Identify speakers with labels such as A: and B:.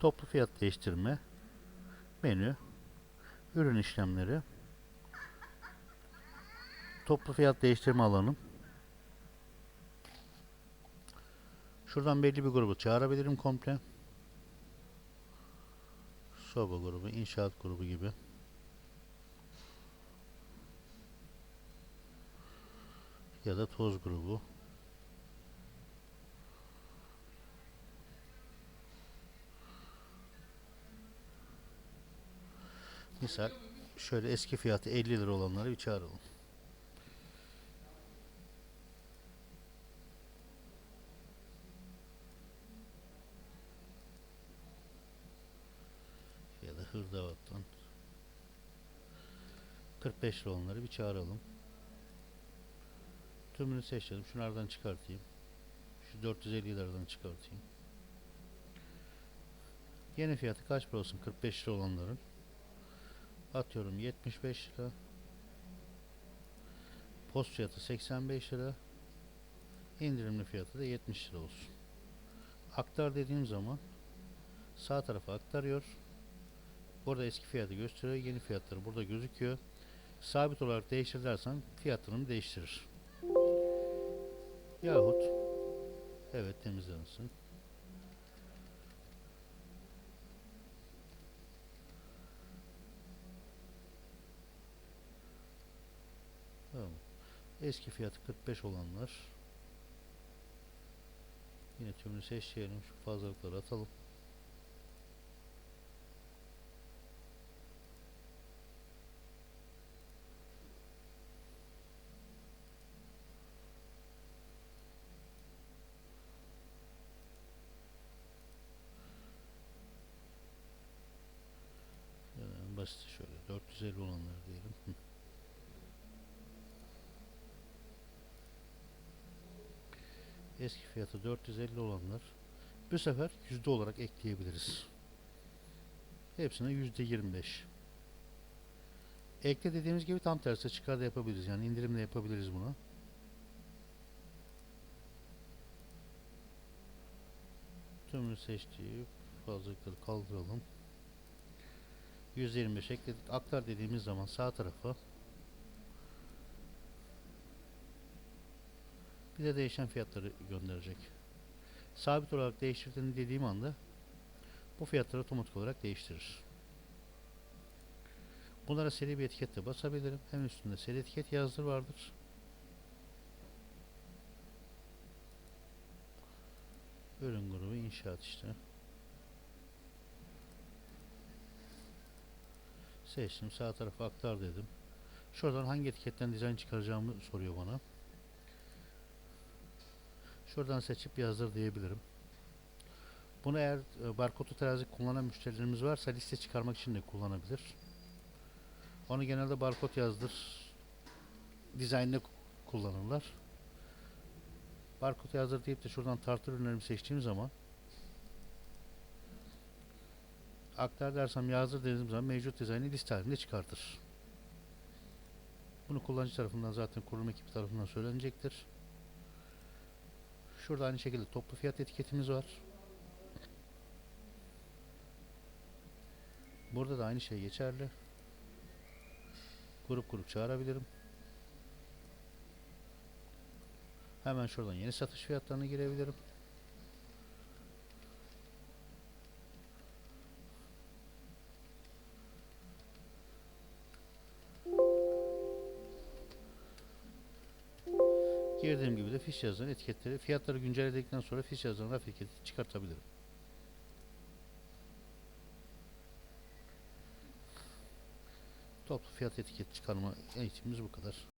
A: Toplu fiyat değiştirme. Menü. Ürün işlemleri. Toplu fiyat değiştirme alanım. Şuradan belli bir grubu çağırabilirim komple. Soba grubu, inşaat grubu gibi. Ya da toz grubu. Misal şöyle eski fiyatı 50 lira olanları bir çağıralım. Ya da hırdavattan 45 lira olanları bir çağıralım. Tümünü seçelim. Şunlardan çıkartayım. Şu 450 liradan çıkartayım. Yeni fiyatı kaç para olsun? 45 lira olanların. Atıyorum 75 lira. Post fiyatı 85 lira. İndirimli fiyatı da 70 lira olsun. Aktar dediğim zaman sağ tarafa aktarıyor. Burada eski fiyatı gösteriyor. Yeni fiyatları burada gözüküyor. Sabit olarak değiştir dersen fiyatlarını değiştirir. Yahut evet temizlensin. Eski fiyatı 45 olanlar yine tümünü seçelim. Şu fazlalıkları atalım. Basit şöyle 450 olanlar diyelim. Eski fiyatı 450 olanlar bu sefer yüzde olarak ekleyebiliriz. Hepsine yüzde 25. Ekle dediğimiz gibi tam tersi çıkar da yapabiliriz. Yani indirimle yapabiliriz bunu. Tümünü seçtiği fazlalıkları kaldıralım. 125 ekledik. Aktar dediğimiz zaman sağ tarafa bize değişen fiyatları gönderecek. Sabit olarak değiştirdiğini dediğim anda bu fiyatları otomatik olarak değiştirir. Bunlara seri bir etiketle basabilirim. Hem üstünde seri etiket yazdır vardır. Ürün grubu inşaat işte. Seçtim. Sağ tarafa aktar dedim. Şuradan hangi etiketten dizayn çıkaracağımı soruyor bana. Şuradan seçip yazdır diyebilirim. Bunu eğer e, barkodu terazi kullanan müşterilerimiz varsa liste çıkarmak için de kullanabilir. Onu genelde barkod yazdır dizaynla kullanırlar. Barkod yazdır deyip de şuradan tartı ürünlerimi seçtiğim zaman aktar dersem yazdır dediğim zaman mevcut dizaynı liste halinde çıkartır. Bunu kullanıcı tarafından zaten kurulum ekibi tarafından söylenecektir. Şurada aynı şekilde toplu fiyat etiketimiz var. Burada da aynı şey geçerli. Grup grup çağırabilirim. Hemen şuradan yeni satış fiyatlarına girebilirim. Girdiğim gibi de fiş yazan etiketleri fiyatları güncelledikten sonra fiş yazan raf etiketi çıkartabilirim. Toplu fiyat etiket çıkarma eğitimimiz bu kadar.